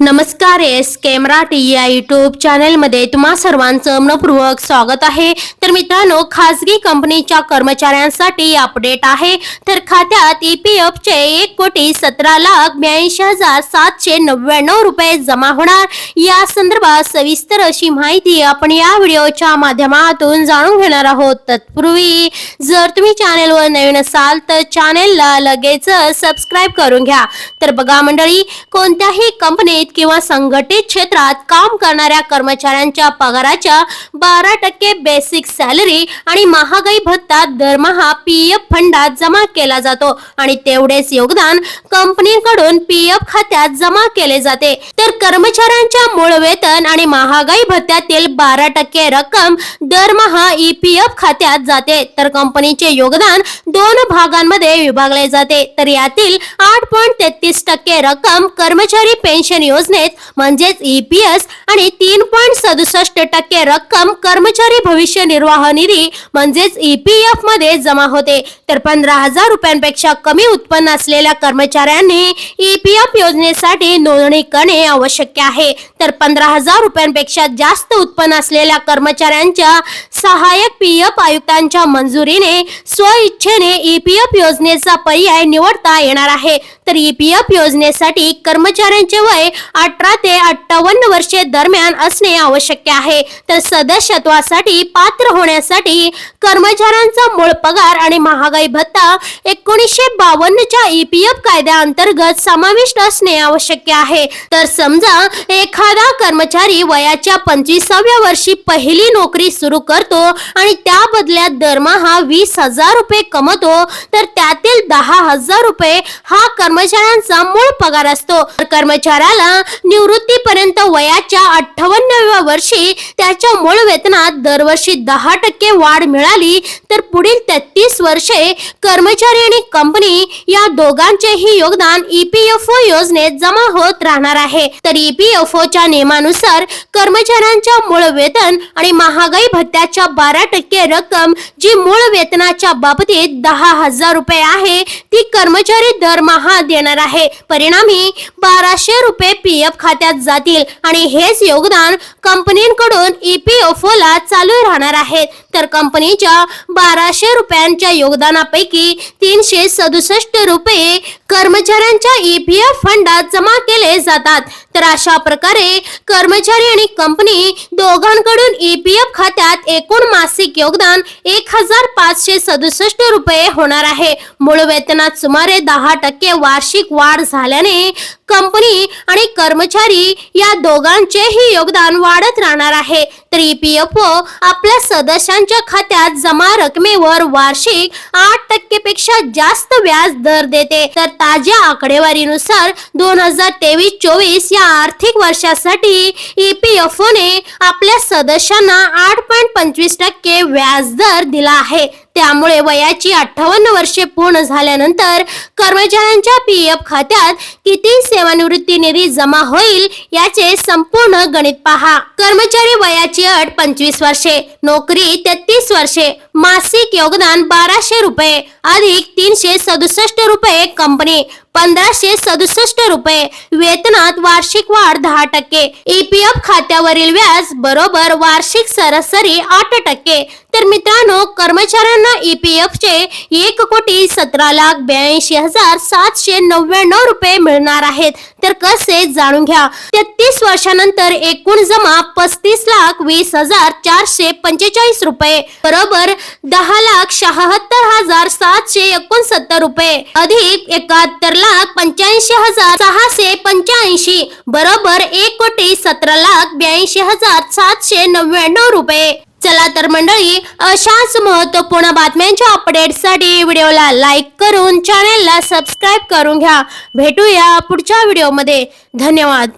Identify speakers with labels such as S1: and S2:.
S1: नमस्कार S camera Marathi या YouTube चॅनेलमध्ये तुम्हा सर्वांचं मनपूर्वक स्वागत आहे. तर मित्रांनो खासगी कंपनीच्या कर्मचाऱ्यांसाठी अपडेट आहे. तर खात्यात ई पी एफचे एक कोटी सतरा लाख ब्याऐंशी हजार सातशे नव्याण्णव रुपये जमा होणार. या संदर्भात सविस्तर अशी माहिती आपण या व्हिडिओच्या माध्यमातून जाणून घेणार आहोत. तत्पूर्वी जर तुम्ही चॅनेलवर नवीन असाल तर चॅनेलला लगेच सबस्क्राईब करून घ्या. तर बघा मंडळी कोणत्याही कंपनीत किंवा संघटित क्षेत्रात काम करणाऱ्या कर्मचाऱ्यांच्या पगाराच्या बारा टक्के बेसिक सॅलरी आणि महागाई भत्ता दरमहा पी एफ फंडात जमा केला जातो. आणि तेवढेच योगदान कंपनीकडून पी एफ खात्यात जमा केले जाते. तर कर्मचाऱ्यांच्या मूळ वेतन आणि महागाई भत्त्यातील बारा टक्के रक्कम दरमहा ई पी एफ खात्यात जाते. तर कंपनीचे योगदान दोन भागांमध्ये विभागले जाते. तर यातील आठ पॉईंट तेहतीस टक्के रक्कम कर्मचारी पेन्शन योजनेत म्हणजेच ईपीएस आणि तीन पॉईंट सदुसष्ट टक्के रक्कम कर्मचारी भविष्य निर्वाह निधी म्हणजेच ईपीएफमध्ये जमा होते. तर पंधरा हजार रुपयांपेक्षा कमी उत्पन्न असलेल्या कर्मचाऱ्यांनी ईपीएफ योजनेसाठी नोंदणी करणे आवश्यक आहे. तर पंधरा हजार रुपयांपेक्षा जास्त उत्पन्न असलेल्या कर्मचाऱ्यांच्या सहाय्यक पीएफ आयुक्तांच्या मंजुरीने स्वइच्छेने ईपीएफ योजनेचा पर्याय निवडता येणार आहे. तर ईपीएफ योजनेसाठी कर्मचाऱ्यांचे वय अठरा ते अठ्ठावन्न वर्षे दरम्यान असणे आवश्यक आहे. तर सदस्यत्वासाठी पात्र होण्यासाठी कर्मचाऱ्यांचा मूळ पगार आणि महागाई भत्ता एकोणीसशे बावन्नच्या ईपीएफ कायद्याअंतर्गत समाविष्ट असणे आवश्यक आहे. तर समजा एखादा कर्मचारी वयाच्या पंचवीसाव्या वर्षी पहिली नोकरी सुरू करतो आणि त्या बदल्यात दरमहा वीस हजार रुपये कमवतो तर त्यातील दहा हजार रुपये हा कर्म कर्मचाऱ्यांचा मूळ पगार असतो. कर्मचाऱ्याला निवृत्तीपर्यंत वयाच्या अठ्ठावन्नव्या वर्षी त्याच्या मूळ वेतनात दरवर्षी दहा टक्के वाढ मिळाली तर पुढील तेहतीस वर्षे कर्मचारी आणि कंपनी या दोघांचेही योगदान ईपीएफओ योजनेत जमा होत राहणार आहे. तर ईपीएफओ च्या नियमानुसार कर्मचाऱ्यांच्या मूळ वेतन आणि महागाई भत्त्याच्या बारा टक्के रक्कम जी मूळ वेतनाच्या बाबतीत दहा हजार रुपये आहे ती कर्मचारी दरमहा देणार आहे. परिणामी बाराशे रुपये पी एफ खात्यात जातील आणि हेच योगदान कंपनीकडून ईपीएफओ ला चालू राहणार आहे. तर कंपनीच्या बाराशे रुपयांच्या योगदानापैकी तीनशे सदुसष्ट रुपये कर्मचाऱ्यांच्या ईपीएफ फंडात जमा केले जातात. तर अशा प्रकारे कर्मचारी आणि कंपनी दोघांकडून ईपीएफ खात्यात एकूण मासिक योगदान एक हजार पाचशे सदुसष्ट रुपये होणार आहे. मूळ वेतनात सुमारे दहा टक्के वार्षिक वाढ झाल्याने कंपनी आणि कर्मचारी या दोघांचेही योगदान वाढत राहणार आहे. तर ईपीएफओ आपल्या सदस्यांच्या खात्यात जमा रकमेवर वार्षिक आठ टक्के पेक्षा जास्त व्याज दर देते. तर ताज्या आकडेवारीनुसार दोन हजार तेवीस चोवीस या आर्थिक वर्षासाठी ईपीएफओ ने आपल्या सदस्यांना आठ पॉईंट पंचवीस टक्के व्याज दर दिला आहे. त्यामुळे वयाची अठ्ठावन्न वर्षे पूर्ण झाल्यानंतर कर्मचाऱ्यांच्या पी एफ खात्यात किती सेवानिवृत्ती निधी जमा होईल याचे संपूर्ण गणित पहा. कर्मचारी वयाची अट पंचवीस वर्षे नोकरी तेहतीस वर्षे मासिक योगदान बाराशे रुपये अधिक तीनशे सदुसष्ट रुपये कंपनी पंधराशे सदुसष्ट रुपये. वेतनात वार्षिक वाढ दहा टक्के. ईपीएफ खात्यावरील व्याज बरोबर वार्षिक सरासरी आठ टक्के. तर मित्रांनो कर्मचाऱ्यांना ईपीएफ चे एक कोटी सतरा लाख ब्याऐंशी हजार सातशे नव्याण्णव रुपये मिळणार आहेत. तर कसे जाणून घ्या. तेहतीस वर्षानंतर एकूण जमा पस्तीस लाख वीस हजार चारशे पंचेचाळीस रुपये बरोबर दहा लाख शहात्तर हजार सातशे एकोणसत्तर रुपये अधिक एकाहत्तर लाख पंच्याऐंशी हजार सहाशे पंच्याऐंशी बरोबर एक कोटी सतरा लाख ब्याऐंशी हजार सातशे नव्याण्णव रुपये. चला तर मंडळी अशाच महत्त्वपूर्ण बातम्यांच्या अपडेटसाठी व्हिडिओला लाईक करून चॅनेलला सबस्क्राईब करून घ्या. भेटूया पुढच्या व्हिडिओमध्ये. धन्यवाद.